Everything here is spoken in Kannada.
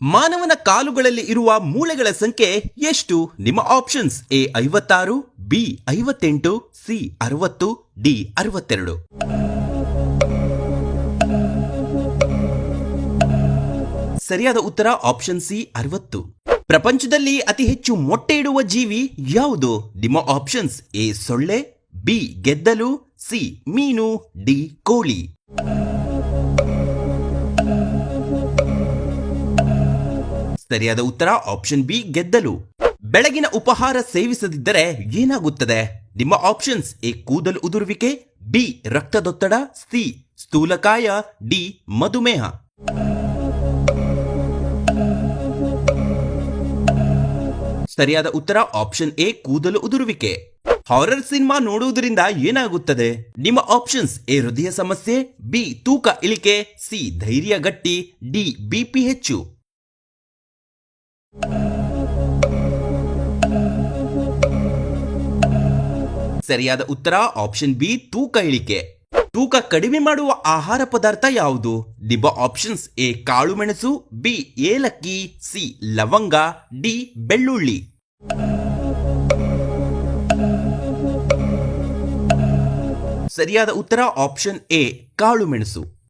ಮಾನವನ ಕಾಲುಗಳಲ್ಲಿ ಇರುವ ಮೂಳೆಗಳ ಸಂಖ್ಯೆ ಎಷ್ಟು? ನಿಮ್ಮ ಆಪ್ಷನ್ಸ್ ಎ ಐವತ್ತಾರು ಬಿ ಐವತ್ತೆಂಟು ಸಿ ಅರವತ್ತು ಡಿ ಅರವತ್ತೆರಡು. ಸರಿಯಾದ ಉತ್ತರ ಆಪ್ಷನ್ ಸಿ ಅರವತ್ತು. ಪ್ರಪಂಚದಲ್ಲಿ ಅತಿ ಹೆಚ್ಚು ಮೊಟ್ಟೆ ಇಡುವ ಜೀವಿ ಯಾವುದು? ನಿಮ್ಮ ಆಪ್ಷನ್ಸ್ ಎ ಸೊಳ್ಳೆ ಬಿ ಗೆದ್ದಲು ಸಿ ಮೀನು ಡಿ ಕೋಳಿ. ಸರಿಯಾದ ಉತ್ತರ ಆಪ್ಷನ್ ಬಿ ಗೆದ್ದಲು. ಬೆಳಗಿನ ಉಪಹಾರ ಸೇವಿಸದಿದ್ದರೆ ಏನಾಗುತ್ತದೆ? ನಿಮ್ಮ ಆಪ್ಷನ್ಸ್ ಎ ಕೂದಲು ಉದುರುವಿಕೆ ಬಿ ರಕ್ತದೊತ್ತಡ ಸಿ ಸ್ಥೂಲಕಾಯ ಡಿ ಮಧುಮೇಹ. ಸರಿಯಾದ ಉತ್ತರ ಆಪ್ಷನ್ ಎ ಕೂದಲು ಉದುರುವಿಕೆ. ಹಾರರ್ ಸಿನಿಮಾ ನೋಡುವುದರಿಂದ ಏನಾಗುತ್ತದೆ? ನಿಮ್ಮ ಆಪ್ಷನ್ಸ್ ಎ ಹೃದಯ ಸಮಸ್ಯೆ ಬಿ ತೂಕ ಇಳಿಕೆ ಸಿ ಧೈರ್ಯ ಗಟ್ಟಿ ಡಿ ಬಿಪಿ ಹೆಚ್ಚು. ಸರಿಯಾದ ಉತ್ತರ ಆಪ್ಷನ್ ಬಿ ತೂಕ ಇಳಿಕೆ. ತೂಕ ಕಡಿಮೆ ಮಾಡುವ ಆಹಾರ ಪದಾರ್ಥ ಯಾವುದು? ನಿಮ್ಮ ಆಪ್ಷನ್ಸ್ ಎ, ಕಾಳು ಮೆಣಸು, ಬಿ, ಏಲಕ್ಕಿ, ಸಿ, ಲವಂಗ, ಡಿ, ಬೆಳ್ಳುಳ್ಳಿ. ಸರಿಯಾದ ಉತ್ತರ ಆಪ್ಷನ್ ಎ, ಕಾಳು ಮೆಣಸು.